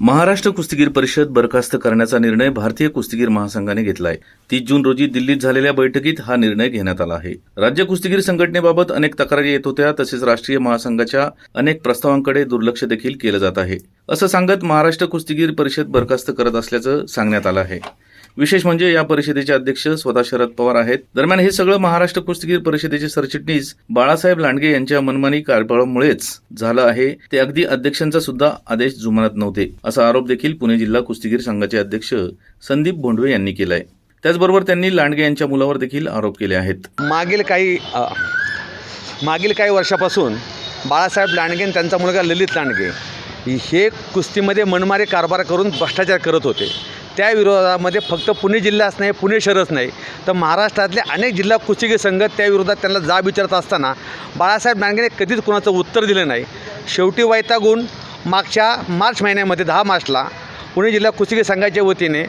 महाराष्ट्र कुस्तीगीर परिषद बरखास्त करण्याचा निर्णय भारतीय कुस्तीगीर महासंघाने घेतला आहे तीस जून रोजी दिल्लीत झालेल्या बैठकीत हा निर्णय घेण्यात आला आहे. राज्य कुस्तीगीर संघटनेबाबत अनेक तक्रारी येत होत्या तसेच राष्ट्रीय महासंघाच्या अनेक प्रस्तावांकडे दुर्लक्ष देखील केलं जात आहे. असं सांगत महाराष्ट्र कुस्तीगीर परिषद बरखास्त करत असल्याचं सांगण्यात आलं आहे. विशेष म्हणजे या परिषदेचे अध्यक्ष स्वतः शरद पवार आहेत. दरम्यान हे सगळं महाराष्ट्र कुस्तीगीर परिषदेचे सरचिटणीस बाळासाहेब लांडगे यांच्या मनमानी कारभारामुळेच झालं आहे. ते अगदी अध्यक्षांचा सुद्धा आदेश जुमानत नव्हते असा आरोप देखील पुणे जिल्हा कुस्तीगीर संघाचे अध्यक्ष संदीप भोंडवे यांनी केलाय. त्याचबरोबर त्यांनी लांडगे यांच्या मुलावर देखील आरोप केले आहेत. मागील काही मागील काही वर्षापासून बाळासाहेब लांडगे आणि त्यांचा मुलगा ललित लांडगे हे कुस्तीमध्ये मनमारे कारभार करून भ्रष्टाचार करत होते. त्या विरोधामध्ये फक्त पुणे जिल्हाच नाही पुणे शहरच नाही तर महाराष्ट्रातले अनेक जिल्हा कुस्तीगीर संघ त्या विरोधात त्यांना जाब विचारत असताना बाळासाहेब डांगेने कधीच कुणाचं उत्तर दिलं नाही. शेवटी वैतागून मागच्या मार्च महिन्यामध्ये दहा मार्चला पुणे जिल्हा कुस्तीगीर संघाच्या वतीने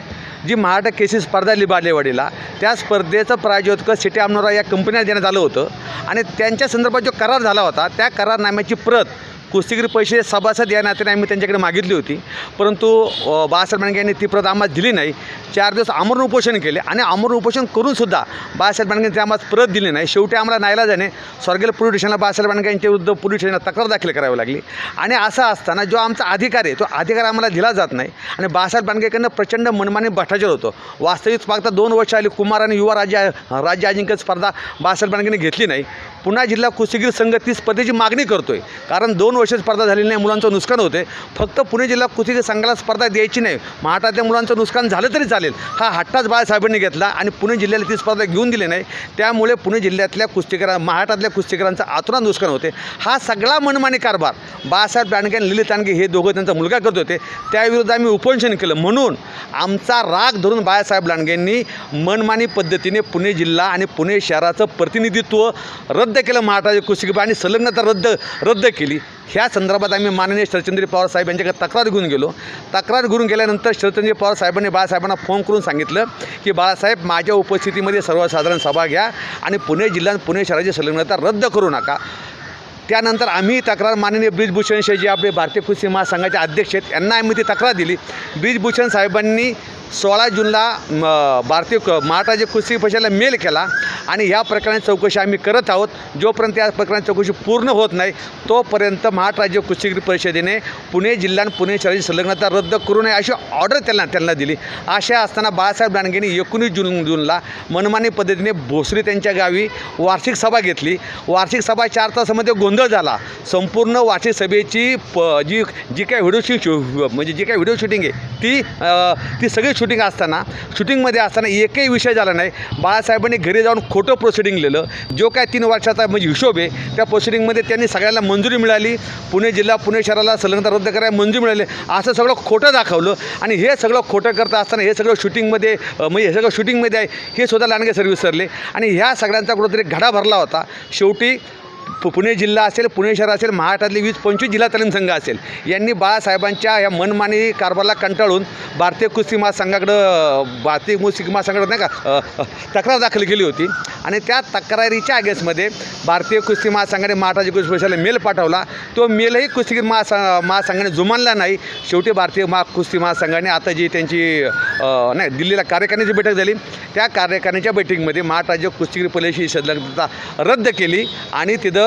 जी महाराष्ट्र केसी स्पर्धा लिबालेवाडीला त्या स्पर्धेचं प्रायोजक सिटी आमनोरा या कंपनीला देण्यात आलं होतं आणि त्यांच्या संदर्भात जो करार झाला होता त्या करारनाम्याची प्रत कुस्तीगीर पैसे सभासद या नात्याने आम्ही त्यांच्याकडे मागितली होती. परंतु बाळासाहेब मांडगे यांनी ती प्रत आम्हाला दिली नाही. चार दिवस आमरण उपोषण केले आणि आमरण उपोषण करूनसुद्धा बाळासाहेब मांडगे यांनी आम्हाला प्रत दिली नाही. शेवटी आम्हाला नाईलाजाने स्वर्गीय पोलीस स्टेशनला बाळासाहेब मांडगे यांच्या विरुद्ध पोलीस स्टेशनला तक्रार दाखल करावी लागली. आणि असं असताना जो आमचा अधिकार आहे तो अधिकार आम्हाला दिला जात नाही. आणि बाळासाहेब बांडगेकडनं प्रचंड मनमानी भ्रष्टाचार होतो. वास्तविक पाहता दोन वर्ष आली कुमार आणि युवा राज्य राज्य अजिंक्य स्पर्धा बाळासाहेब बांडगेने घेतली नाही. पुन्हा जिल्हा कुस्तीगीर संघ ती स्पर्धेची मागणी करतोय. कारण दोन वर्ष स्पर्धा झालेली नाही मुलांचं नुकसान होते. फक्त पुणे जिल्हा कुस्ती संघाला स्पर्धा द्यायची नाही. महाराष्ट्रातल्या मुलांचं नुकसान झालं तरी चालेल. हा हट्टाच बाळासाहेबांनी घेतला आणि पुणे जिल्ह्याला ती स्पर्धा घेऊन दिली नाही. त्यामुळे पुणे जिल्ह्यातल्या कुस्तीकरा महाराष्ट्रातल्या कुस्तीकरांचं आतुरात नुकसान होते. हा सगळा मनमानी कारभार बाळासाहेब दांडगे आणि ललित तांडगे हे दोघं त्यांचा मुलगा करत होते. त्याविरुद्ध आम्ही उपोषण केलं. म्हणून आमचा राग धरून बाळासाहेब लांडगेंनी मनमानी पद्धतीने पुणे जिल्हा आणि पुणे शहराचं प्रतिनिधित्व रद्द केलं. महाराष्ट्राच्या कुस्तीगीर आणि संलग्नता रद्द रद्द केली. ह्या संदर्भात आम्ही माननीय शरदचंद्र पवार साहेब यांच्याकडे तक्रार घेऊन गेलो. तक्रार घेऊन गेल्यानंतर शरदचंद्र पवार साहेबांनी बाळासाहेबांना फोन करून सांगितलं की बाळासाहेब माझ्या उपस्थितीमध्ये सर्वसाधारण सभा घ्या आणि पुणे जिल्ह्यात पुणे शहराची संलग्नता रद्द करू नका. त्यानंतर आम्ही तक्रार माननीय ब्रिजभूषण शेठ जे आपले भारतीय कृषी महासंघाचे अध्यक्ष आहेत यांना आम्ही ती तक्रार दिली. ब्रिजभूषण साहेबांनी सोळा जूनला म, भारतीय महाराजे कुस्ती परिषदेला मेल केला आणि ह्या प्रकरणाची चौकशी आम्ही करत आहोत. जोपर्यंत या प्रकरणाची चौकशी पूर्ण होत नाही तोपर्यंत महाराष्ट्र कुस्तीगिरी परिषदेने पुणे जिल्हा आणि पुणे शहराची संलग्नता रद्द करू नये अशी ऑर्डर त्यांना त्यांना दिली. अशा असताना बाळासाहेब दानगेंनी एकोणीस जून जूनला मनमानी पद्धतीने भोसरी त्यांच्या गावी वार्षिक सभा घेतली. वार्षिक सभा चार तासामध्ये गोंधळ झाला. संपूर्ण वार्षिक सभेची प जी जी काय व्हिडिओ शूट म्हणजे जी काय व्हिडिओ शूटिंग आहे ती ती सगळी शूटिंग असताना शूटिंगमध्ये असताना एकही विषय झाला नाही. बाळासाहेबांनी घरी जाऊन खोटं प्रोसिडिंग लिहिलं. जो काय तीन वर्षाचा म्हणजे हिशोब आहे त्या प्रोसिडिंगमध्ये त्यांनी सगळ्यांना मंजुरी मिळाली. पुणे जिल्हा पुणे शहराला संलग्नता रद्द करायला मंजुरी मिळाली. असं सगळं खोटं दाखवलं. आणि हे सगळं खोटं करत असताना हे सगळं शूटिंगमध्ये म्हणजे हे सगळं शूटिंगमध्ये आहे हे सुद्धा लांडगे सर विसरले. आणि ह्या सगळ्यांचा कुठंतरी घडा भरला होता. शेवटी पु- पुणे जिल्हा असेल पुणे शहर असेल महाराष्ट्रातले वीस पंचवीस जिल्हा तालीम संघ असेल यांनी बाळासाहेबांच्या या मनमानी कारभाराला कंटाळून भारतीय कुस्ती महासंघाकडं भारतीय कुस्ती महासंघाकडं नाही का तक्रार दाखल केली होती. आणि त्या तक्रारीच्या अगेन्स्टमध्ये भारतीय कुस्ती महासंघाने महाराष्ट्राच्या कुस्ती परिषदेला मेल पाठवला. तो मेलही कुस्तीगीर महासं महासंघाने जुमानला नाही. शेवटी भारतीय महा कुस्ती महासंघाने आता जी त्यांची नाही दिल्लीला कार्यकारिणीची बैठक झाली. त्या कार्यकारिणीच्या बैठकीमध्ये महाराष्ट्र कुस्तीगिरी कुस्तीगीर परिषदेची संलग्नता रद्द केली आणि तिथं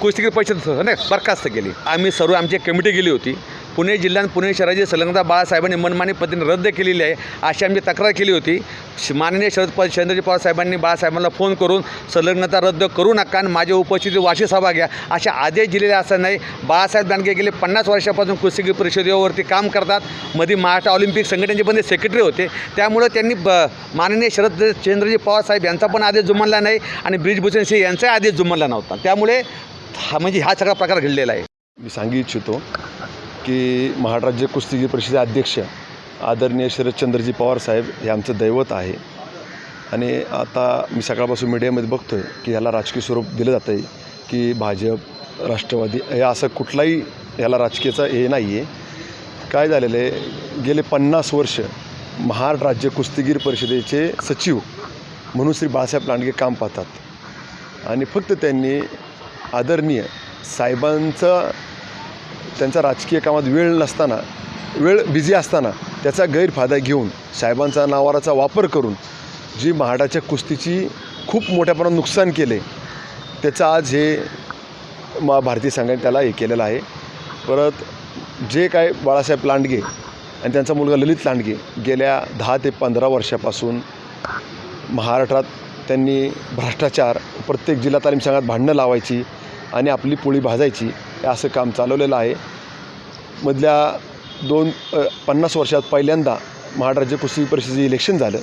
कुस्तीगीर परिषद नाही बरखास्त केली. आम्ही सर्व आमची एक कमिटी गेली होती. पुणे जिल्ह्यात पुणे शहराची संलग्नता बाळासाहेबांनी मनमानी पद्धतीने रद्द केलेली आहे अशी आमची तक्रार केली होती. श- माननीय शरद पवार चंद्रजी पवार साहेबांनी बाळासाहेबांना फोन करून संलग्नता रद्द करू नका आणि माझ्या उपस्थिती वाशी सभा घ्या असे आदेश दिलेले असं नाही. बाळासाहेब दानगे गेले पन्नास वर्षापासून कुस्तीगीर परिषदेवरती काम करतात. मध्ये महाराष्ट्र ऑलिम्पिक संघटनेचे पण ते सेक्रेटरी होते. त्यामुळं त्यांनी ब माननीय शरद चंद्रजी पवार साहेब यांचा पण आदेश जुमानला नाही आणि ब्रिजभूषण सिंह यांचाही आदेश जुमानला नव्हता. त्यामुळे हा म्हणजे हा सगळा प्रकार घडलेला आहे. मी सांगू इच्छितो की महाराष्ट्र राज्य कुस्तीगीर परिषदेचे अध्यक्ष आदरणीय शरदचंद्रजी पवार साहेब हे आमचं दैवत आहे. आणि आता मी सकाळपासून मीडियामध्ये बघतो आहे की याला राजकीय स्वरूप दिलं जातं आहे की भाजप राष्ट्रवादी हे असं कुठलाही याला राजकीयचं हे नाही आहे काय झालेलं आहे? गेले पन्नास वर्ष महाड राज्य कुस्तीगीर परिषदेचे सचिव म्हणून श्री बाळासाहेब लांडगे काम पाहतात. आणि फक्त त्यांनी आदरणीय साहेबांचं त्यांचा राजकीय कामात वेळ नसताना वेळ बिझी असताना त्याचा गैरफायदा घेऊन साहेबांचा नावाराचा वापर करून जी महाडाच्या कुस्तीची खूप मोठ्या प्रमाणात नुकसान केले त्याचं आज हे मा भारतीय संघाने त्याला हे केलेलं आहे. परत जे काय बाळासाहेब लांडगे आणि त्यांचा मुलगा ललित लांडगे गेल्या दहा ते पंधरा वर्षापासून महाराष्ट्रात त्यांनी भ्रष्टाचार प्रत्येक जिल्हा तालीम संघात भांडणं लावायची आणि आपली पोळी भाजायची असं काम चालवलेलं आहे. मधल्या दोन पन्नास वर्षात पहिल्यांदा महाराष्ट्र राज्य कुस्ती परिषदेचं इलेक्शन झालं.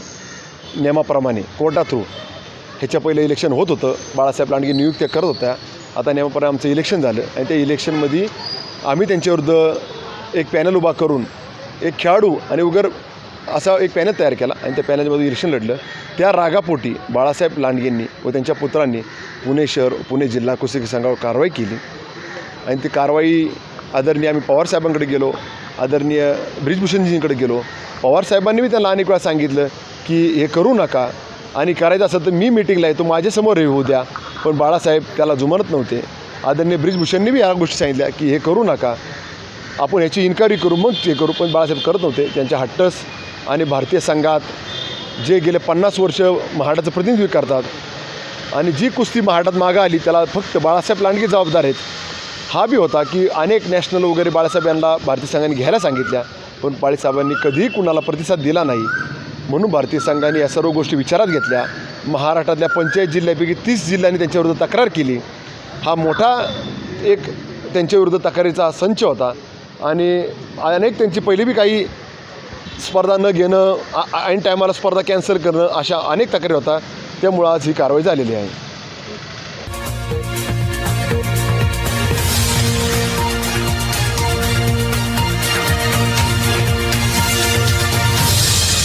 नियमाप्रमाणे कोर्टा थ्रू ह्याच्या पहिलं इलेक्शन होत होतं. बाळासाहेब लांडगे नियुक्त्या करत होत्या. आता नियमाप्रमाणे आमचं इलेक्शन झालं. आणि त्या इलेक्शनमध्ये आम्ही त्यांच्याविरुद्ध एक पॅनल उभा करून एक खेळाडू आणि उगर असा एक पॅनल तयार केला. आणि त्या पॅनलमध्ये इलेक्शन लढलं. त्या रागापोटी बाळासाहेब लांडगेंनी व त्यांच्या पुत्रांनी पुणे शहर पुणे जिल्हा कुस्ती संघावर कारवाई केली. आणि ती कारवाई आदरणीय आम्ही पवारसाहेबांकडे गेलो आदरणीय ब्रिजभूषणजींकडे गेलो. पवारसाहेबांनी बी त्यांना अनेक वेळा सांगितलं की हे करू नका आणि करायचं असेल तर मी मिटिंगला येतो माझ्यासमोर हे होऊ द्या. पण बाळासाहेब त्याला जुमानत नव्हते. आदरणीय ब्रिजभूषणनी बी ह्या गोष्टी सांगितल्या की हे करू नका. आपण ह्याची इन्क्वायरी करू मग ते करू. पण बाळासाहेब करत नव्हते. त्यांच्या हट्टस आणि भारतीय संघात जे गेले पन्नास वर्ष महाडाचं प्रतिनिधित्व करतात आणि जी कुस्ती महाडात मागं आली त्याला फक्त बाळासाहेब लांडगे जबाबदार आहेत. हा बी होता की अनेक नॅशनल वगैरे बाळासाहेब यांना भारतीय संघाने घ्यायला सांगितल्या पण बाळासाहेबांनी कधीही कुणाला प्रतिसाद दिला नाही. म्हणून भारतीय संघाने या सर्व गोष्टी विचारात घेतल्या. महाराष्ट्रातल्या पंचायत जिल्ह्यापैकी तीस जिल्ह्यांनी त्यांच्याविरुद्ध तक्रार केली. हा मोठा एक त्यांच्याविरुद्ध तक्रारीचा संच होता. आणि अनेक त्यांची पहिली बी काही स्पर्धा न घेणं ऐन टायमाला स्पर्धा कॅन्सल करणं अशा अनेक तक्रारी होता. त्यामुळं आज ही कारवाई झालेली आहे.